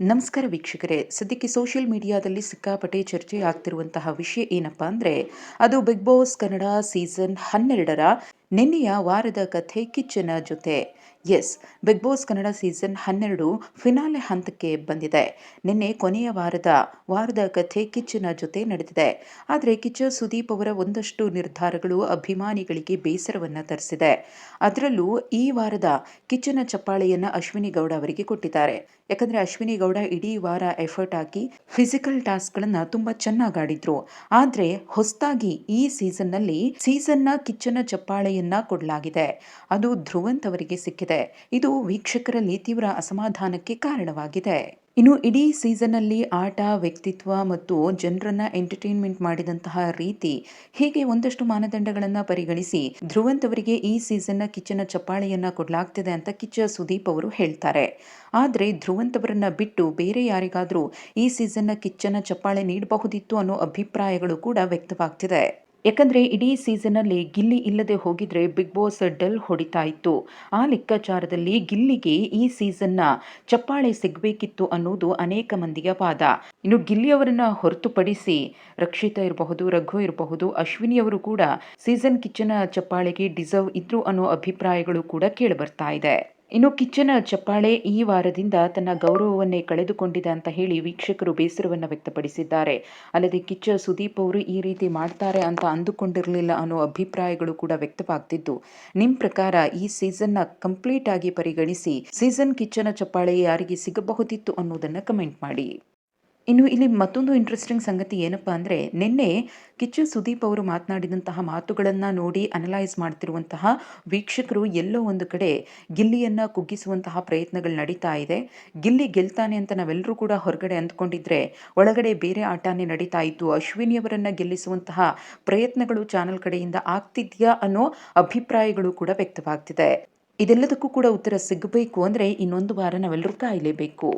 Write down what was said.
ನಮಸ್ಕಾರ ವೀಕ್ಷಕರೇ. ಸದ್ಯಕ್ಕೆ ಸೋಷಿಯಲ್ ಮೀಡಿಯಾದಲ್ಲಿ ಸಿಕ್ಕಾಪಟ್ಟೆ ಚರ್ಚೆ ಆಗ್ತಿರುವಂತಹ ವಿಷಯ ಏನಪ್ಪಾ ಅಂದ್ರೆ, ಅದು ಬಿಗ್ ಬಾಸ್ ಕನ್ನಡ ಸೀಸನ್ ಹನ್ನೆರಡರ ನಿನ್ನೆಯ ವಾರದ ಕಥೆ ಕಿಚ್ಚನ ಜೊತೆ. Yes Bigg Boss Kannada season ಹನ್ನೆರಡು ಫಿನಾಲೆ ಹಂತಕ್ಕೆ ಬಂದಿದೆ. ನಿನ್ನೆ ಕೊನೆಯ ವಾರದ ವಾರದ ಕಥೆ ಕಿಚ್ಚನ ಜೊತೆ ನಡೆದಿದೆ ಆದರೆ ಕಿಚ್ಚ ಸುದೀಪ್ ಅವರ ಒಂದಷ್ಟು ನಿರ್ಧಾರಗಳು ಅಭಿಮಾನಿಗಳಿಗೆ ಬೇಸರವನ್ನು ತರಿಸಿದೆ. ಅದರಲ್ಲೂ ಈ ವಾರದ ಕಿಚ್ಚನ ಚಪ್ಪಾಳೆಯನ್ನು ಅಶ್ವಿನಿ ಗೌಡ ಅವರಿಗೆ ಕೊಟ್ಟಿದ್ದಾರೆ. ಯಾಕಂದರೆ ಅಶ್ವಿನಿ ಗೌಡ ಇಡೀ ವಾರ ಎಫರ್ಟ್ ಹಾಕಿ ಫಿಸಿಕಲ್ ಟಾಸ್ಕ್ಗಳನ್ನು ತುಂಬಾ ಚೆನ್ನಾಗಿ ಆಡಿದ್ರು. ಆದರೆ ಹೊಸದಾಗಿ ಈ ಸೀಸನ್ನಲ್ಲಿ ಸೀಸನ್ನ ಕಿಚ್ಚನ ಚಪ್ಪಾಳೆಯನ್ನ ಕೊಡಲಾಗಿದೆ. ಅದು ಧ್ರುವಂತ್ ಅವರಿಗೆ ಸಿಕ್ಕಿದೆ. ಇದು ವೀಕ್ಷಕರಲ್ಲಿ ತೀವ್ರ ಅಸಮಾಧಾನಕ್ಕೆ ಕಾರಣವಾಗಿದೆ. ಇನ್ನು ಇಡೀ ಸೀಸನ್ನಲ್ಲಿ ಆಟ, ವ್ಯಕ್ತಿತ್ವ ಮತ್ತು ಜನರನ್ನ ಎಂಟರ್ಟೈನ್ಮೆಂಟ್ ಮಾಡಿದಂತಹ ರೀತಿ ಹೀಗೆ ಒಂದಷ್ಟು ಮಾನದಂಡಗಳನ್ನ ಪರಿಗಣಿಸಿ ಧ್ರುವಂತ್ ಅವರಿಗೆ ಈ ಸೀಸನ್ನ ಕಿಚ್ಚನ ಚಪ್ಪಾಳೆಯನ್ನ ಕೊಡಲಾಗ್ತಿದೆ ಅಂತ ಕಿಚ್ಚ ಸುದೀಪ್ ಅವರು ಹೇಳ್ತಾರೆ. ಆದರೆ ಧ್ರುವಂತ್ ಅವರನ್ನ ಬಿಟ್ಟು ಬೇರೆ ಯಾರಿಗಾದ್ರೂ ಈ ಸೀಸನ್ನ ಕಿಚ್ಚನ ಚಪ್ಪಾಳೆ ನೀಡಬಹುದಿತ್ತು ಅನ್ನೋ ಅಭಿಪ್ರಾಯಗಳು ಕೂಡ ವ್ಯಕ್ತವಾಗ್ತಿದೆ. ಯಾಕಂದ್ರೆ ಇಡೀ ಸೀಸನ್ನಲ್ಲಿ ಗಿಲ್ಲಿ ಇಲ್ಲದೆ ಹೋಗಿದ್ರೆ ಬಿಗ್ ಬಾಸ್ ಡಲ್ ಹೊಡಿತಾ ಇತ್ತು. ಆ ಲೆಕ್ಕಾಚಾರದಲ್ಲಿ ಗಿಲ್ಲಿಗೆ ಈ ಸೀಸನ್ನ ಚಪ್ಪಾಳೆ ಸಿಗಬೇಕಿತ್ತು ಅನ್ನೋದು ಅನೇಕ ಮಂದಿಯ ವಾದ. ಇನ್ನು ಗಿಲ್ಲಿಯವರನ್ನ ಹೊರತುಪಡಿಸಿ ರಕ್ಷಿತಾ ಇರಬಹುದು, ರಘು ಇರಬಹುದು, ಅಶ್ವಿನಿ ಅವರು ಕೂಡ ಸೀಸನ್ ಕಿಚ್ಚನ ಚಪ್ಪಾಳೆಗೆ ಡಿಸರ್ವ್ ಇದ್ರು ಅನ್ನೋ ಅಭಿಪ್ರಾಯಗಳು ಕೂಡ ಕೇಳಿ ಬರ್ತಾ ಇದೆ. ಇನ್ನು ಕಿಚ್ಚನ ಚಪ್ಪಾಳೆ ಈ ವಾರದಿಂದ ತನ್ನ ಗೌರವವನ್ನೇ ಕಳೆದುಕೊಂಡಿದೆ ಅಂತ ಹೇಳಿ ವೀಕ್ಷಕರು ಬೇಸರವನ್ನು ವ್ಯಕ್ತಪಡಿಸಿದ್ದಾರೆ. ಅಲ್ಲದೆ ಕಿಚ್ಚ ಸುದೀಪ್ ಅವರು ಈ ರೀತಿ ಮಾಡ್ತಾರೆ ಅಂತ ಅಂದುಕೊಂಡಿರಲಿಲ್ಲ ಅನ್ನೋ ಅಭಿಪ್ರಾಯಗಳು ಕೂಡ ವ್ಯಕ್ತವಾಗ್ತಿದ್ದು. ನಿಮ್ಮ ಪ್ರಕಾರ ಈ ಸೀಸನ್ನ ಕಂಪ್ಲೀಟ್ ಆಗಿ ಪರಿಗಣಿಸಿ ಸೀಸನ್ ಕಿಚ್ಚನ ಚಪ್ಪಾಳೆ ಯಾರಿಗೆ ಸಿಗಬಹುದಿತ್ತು ಅನ್ನೋದನ್ನು ಕಮೆಂಟ್ ಮಾಡಿ. ಇನ್ನು ಇಲ್ಲಿ ಮತ್ತೊಂದು ಇಂಟ್ರೆಸ್ಟಿಂಗ್ ಸಂಗತಿ ಏನಪ್ಪ ಅಂದರೆ, ನಿನ್ನೆ ಕಿಚ್ಚು ಸುದೀಪ್ ಅವರು ಮಾತನಾಡಿದಂತಹ ಮಾತುಗಳನ್ನು ನೋಡಿ ಅನಲೈಸ್ ಮಾಡ್ತಿರುವಂತಹ ವೀಕ್ಷಕರು ಎಲ್ಲೋ ಒಂದು ಕಡೆ ಗಿಲ್ಲಿಯನ್ನು ಕುಗ್ಗಿಸುವಂತಹ ಪ್ರಯತ್ನಗಳು ನಡೀತಾ ಇದೆ. ಗಿಲ್ಲಿ ಗೆಲ್ತಾನೆ ಅಂತ ನಾವೆಲ್ಲರೂ ಕೂಡ ಹೊರಗಡೆ ಅಂದ್ಕೊಂಡಿದ್ರೆ, ಒಳಗಡೆ ಬೇರೆ ಆಟನೇ ನಡೀತಾ ಇತ್ತು. ಅಶ್ವಿನಿಯವರನ್ನು ಗೆಲ್ಲಿಸುವಂತಹ ಪ್ರಯತ್ನಗಳು ಚಾನಲ್ ಕಡೆಯಿಂದ ಆಗ್ತಿದೆಯಾ ಅನ್ನೋ ಅಭಿಪ್ರಾಯಗಳು ಕೂಡ ವ್ಯಕ್ತವಾಗ್ತಿದೆ. ಇದೆಲ್ಲದಕ್ಕೂ ಕೂಡ ಉತ್ತರ ಸಿಗಬೇಕು ಅಂದರೆ ಇನ್ನೊಂದು ವಾರ ನಾವೆಲ್ಲರೂ ಕಾಯಲೇಬೇಕು.